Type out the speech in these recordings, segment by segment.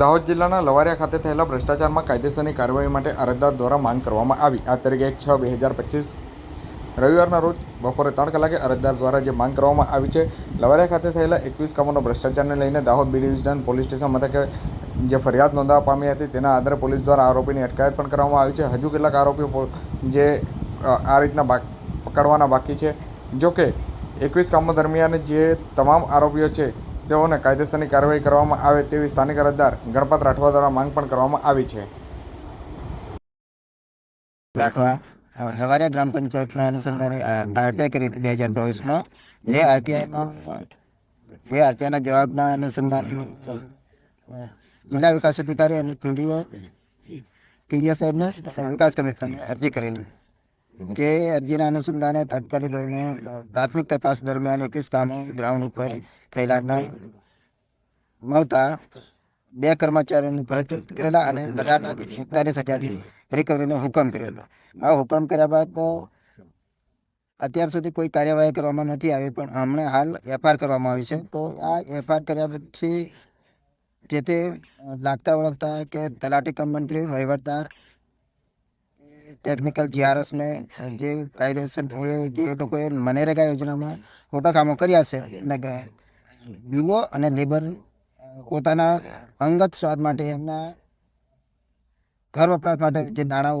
દાહોદ જિલ્લાના લવારિયા ખાતે થયેલા ભ્રષ્ટાચારમાં કાયદેસરની કાર્યવાહી માટે અરજદાર દ્વારા માંગ કરવામાં આવી. આ તરીકે એક છ બે હજાર પચીસ રવિવારના રોજ બપોરે ત્રણ કલાકે અરજદાર દ્વારા જે માંગ કરવામાં આવી છે, લવારિયા ખાતે થયેલા એકવીસ કામોનો ભ્રષ્ટાચારને લઈને Dahod B division police station મથકે જે ફરિયાદ નોંધાવા પામી હતી તેના આધારે પોલીસ દ્વારા આરોપીની અટકાયત પણ કરવામાં આવી છે. હજુ કેટલાક આરોપીઓ જે આ રીતના પકડવાના બાકી છે. જોકે એકવીસ કામો દરમિયાન જે તમામ આરોપીઓ છે તેઓને કાયદેસરની કાર્યવાહી કરવામાં આવે તેવી સ્થાનિક અરજદાર ગણપત રાઠવા દ્વારા માંગ પણ કરવામાં આવી છે. સવારે ગ્રામ પંચાયતના અનુસંધાને ભારતીય કરી બે હજાર ચોવીસમાં જે આરટીઆઈમાં જે આરટીઆઈના જવાબના અનુસંધાન, જિલ્લા વિકાસ અધિકારી અને પીડીઓ પીડીઓ સાહેબને વિકાસ કમિશનને અરજી કરેલી. જે અરજીના અનુસંધાને તાત્કાલિક ધોરણે પ્રાથમિક તપાસ દરમિયાન એકવીસ કામો ગ્રાઉન્ડ ઉપર થયેલા મળતા બે કર્મચારીઓને ફરજ કરેલા અને એકતાલીસ હજારની રિકવરીનો હુકમ કરેલો આ હુકમ કર્યા બાદ તો અત્યાર સુધી કોઈ કાર્યવાહી કરવામાં નથી આવી, પણ હમણાં હાલ એફઆર કરવામાં આવી છે. તો આ એફઆર કર્યા પછી જે તે લાગતા વળગતા કે તલાટી કમ મંત્રી વહીવટદાર ટેકનિકલ જીઆરએસને જે કાયદેસર જે લોકોએ મનેરેગા યોજનામાં મોટા કામો કર્યા છે અને યુવો અને લેબર પોતાના અંગત સ્વાદ માટે એમના ઘર વપરાશ માટે જે નાણાં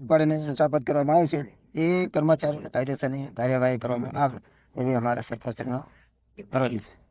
ઉપાડીને ઉચાપત કરવામાં આવે છે, એ કર્મચારીઓ કાયદેસરની કાર્યવાહી કરવામાં આવે એવી અમારા સરકારશ્રીનો ફરજ છે.